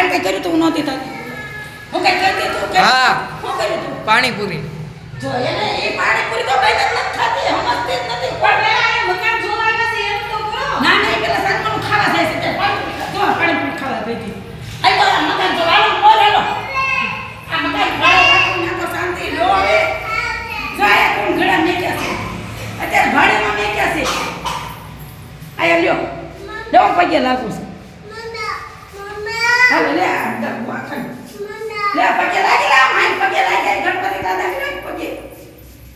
તારે કઈ કર્યું તું? નહોતી થતી. હું કઈ કરતી તું હા. હું કર્યું તું? પાણીપુરી. જો એને એ પાણીપુરી તો બેન નથી ખાતી હમસ્તી નથી. આખા લે પગે લાગી ગણપતિ દાદા ને પગે.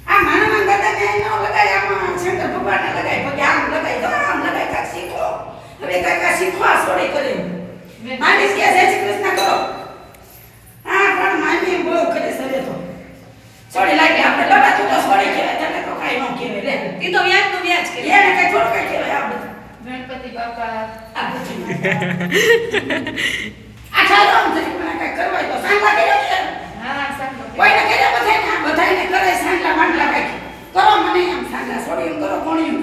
આ માના માન દાદા ને નો લગાય આમાં શંકર ભગવાન ને પગે આમ લગાય તો આમ લગાય શીખો. હવે કાકા શીખો આ સોડી કરી માની કે જય શ્રી કૃષ્ણ હા પણ માની બહુ કરે સરે તો. સોડી લાગી આપણે લગા તું કહેવાય તને તો કાઈ નો કહેવાય. લે. વ્યાજ તો વ્યાજ કે એને કઈ થોડું આ બધું. આખા રોમ થઈ મને કઈ કરવા તો સાંગલા કર્યો છે. હા સાંગલા કોઈને કર્યો બધાય ના બધાયને કરે સાંગલા માંડલા કઈ. કરો મને આમ સાંગલા છોડી એમ કરો કોણિયું.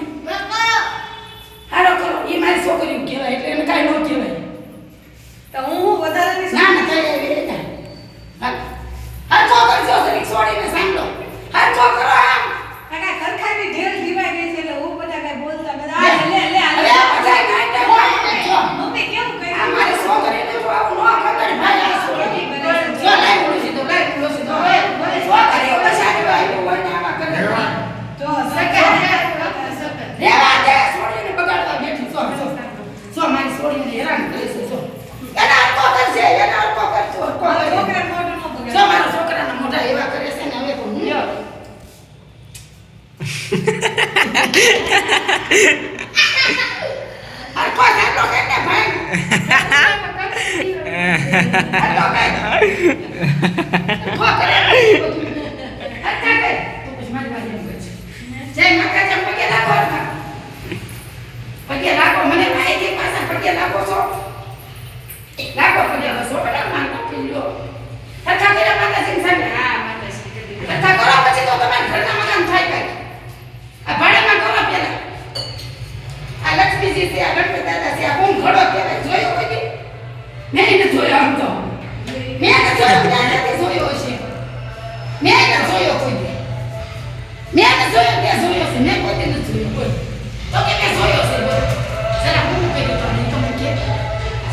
કરો. કરો એ મારી છોકરીઓ કહેવાય એટલે એને કાંઈ ન કહેવાય. ભાઈ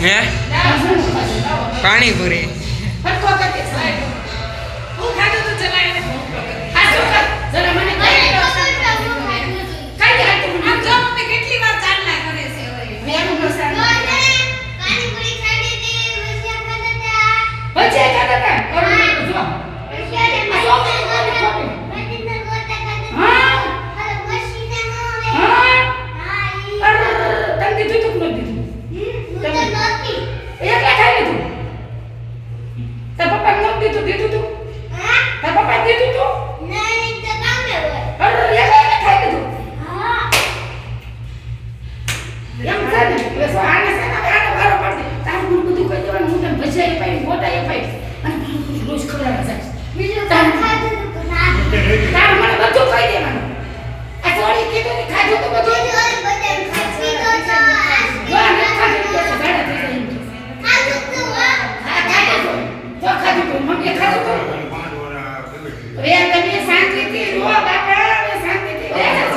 હે panipuri Let's take a look at it. Vem, Camila, sangue que tirou, dá pra ela, sangue que tirou.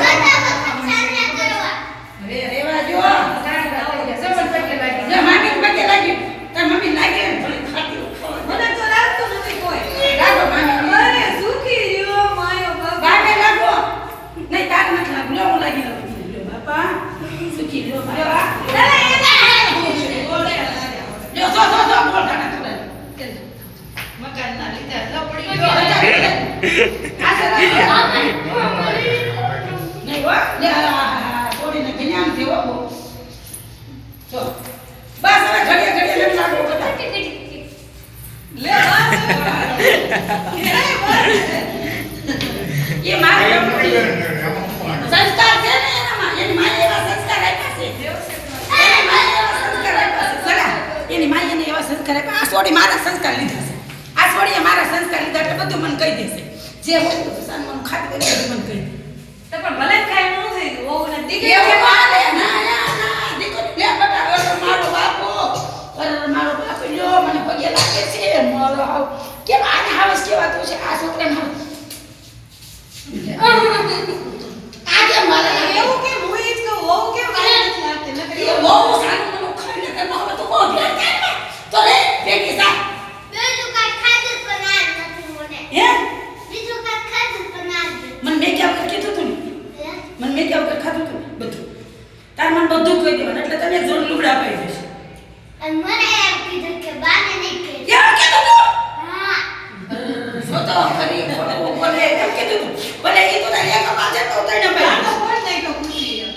એની માએ એવા સંસ્કાર આપ્યા આ છોડી મારા સંસ્કાર લીધા છે. આ છોડીએ મારા સંસ્કાર લીધા એટલે બધું મને કહી દેશે. જે હોય તો સાન મને કરી મને કહી દે. તો પણ ભલે ખાય હું થઈ ગયું નથી કે હાવસ કહેવાતું છે? આ છોકરાને હાવસ આજે મને એવું કે હું એ જ કહું કે મને નથી લાગતી? નકરી બહુ સારું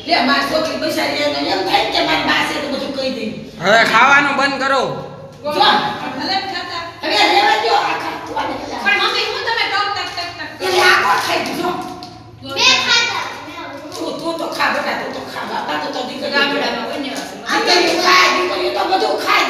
લે માર છોકરી પૈસા લે તો થાય કે મારી બા છે બધું કહી દે. હવે ખાવાનું બંધ કરો. જો આખો ખાઈ જો. તું તો ખા બેટા તું તો ખા બાપા તો દીકરા ગામડામાં બન્યો આ તો ખાય દીકરી તો બધું ખાય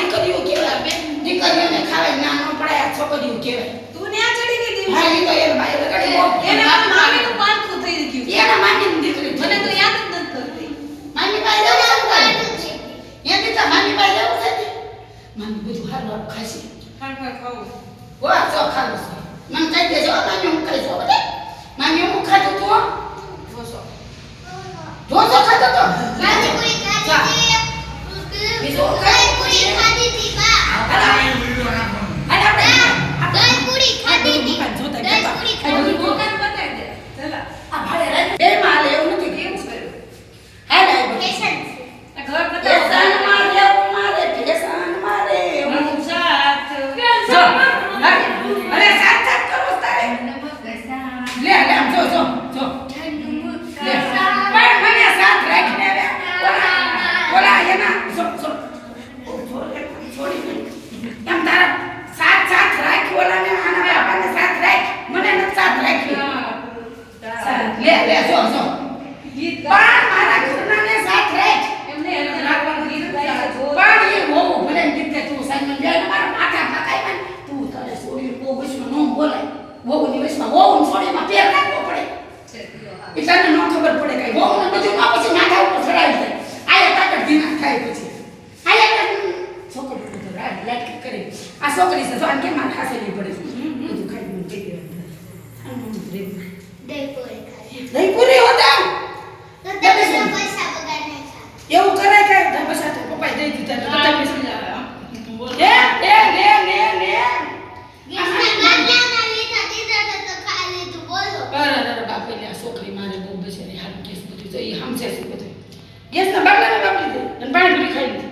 ખાય પછી હાલે છોકરો બધો રાડ લાટકી કરે આ છોકરી છે તો આમ કેમ મારે ખાસે નહીં પડે. બધું ખાઈ મને કહી એવું કરે કે તો પપ્પા દઈ દીધા તો છોકરી મારે બહુ બસે હાલ કેસ બધું એ સમજે છે બધું. ગેસ ના બાટલા અને પાણીપુરી ખાઈ લીધી.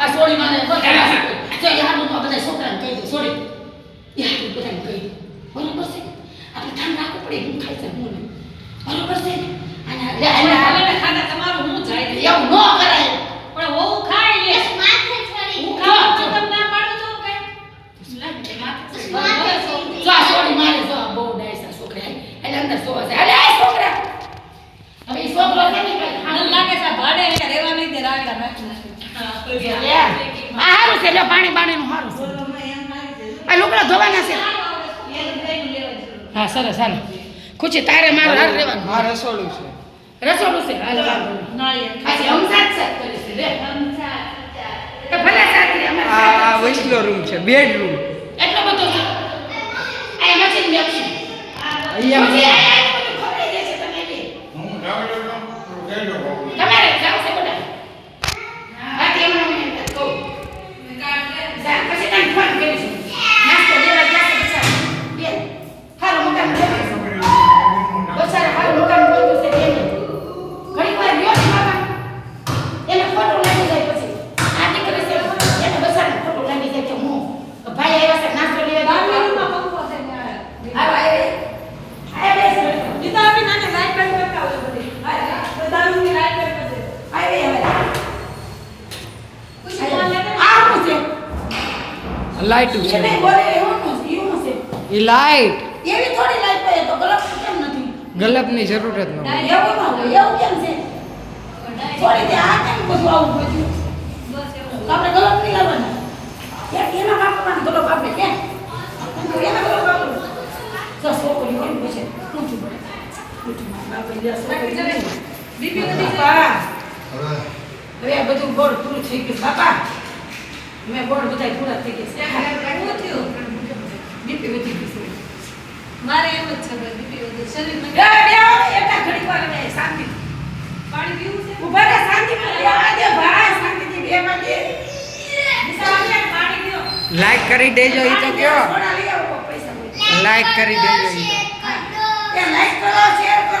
આ સોળી માને જો બધા છોકરાને કહી દઉં સોળી યાર બધાને કહી દઉં બરોબર છે આપણે ધ્યાન રાખવું પડે હું ખાઈ છે શકું બરોબર છે અને છે. હા સરસ હાલ. ખુશી તારે મારો હાર રહેવાનું. હા રસોડું છે. રસોડું છે? હાલ ખાલી હમસાત સાત કરી લે. હમસાત ભલે વૈષ્ણવ રૂમ છે. બેડ રૂમ એટલો બધો લાઈટ છે એ લાઈટ. એવી થોડી લાઈટ પડે તો ગલપ કેમ નથી? ગલપની જરૂર જ નથી એવું ન હોય એવું કેમ છે? થોડી તે આ કેમ બધું આવું બધું આપણે ગલપ નહીં લાવવાના. યાર એના બાપાને ગલપ આપણે કે? એના ગલપ આપણે તો છોકરી હોય બધું ગોળ પૂરું થઈ ગયું. બાપા મેં બોર્ડ બધા પૂરા થઈ ગયા છે. બીપી વધી ગયું મારે એમ જ છે બીપી વધી શરીર એટલા ઘડી વાર શાંતિ. પાણી પીવું છે? ઊભા રહે શાંતિ શાંતિથી બે માંગે લાઈક કરી દેજો ઈ તો કયો. લાઈક કરી દેજો ઈ તો. લાઈક કરો શેર કરો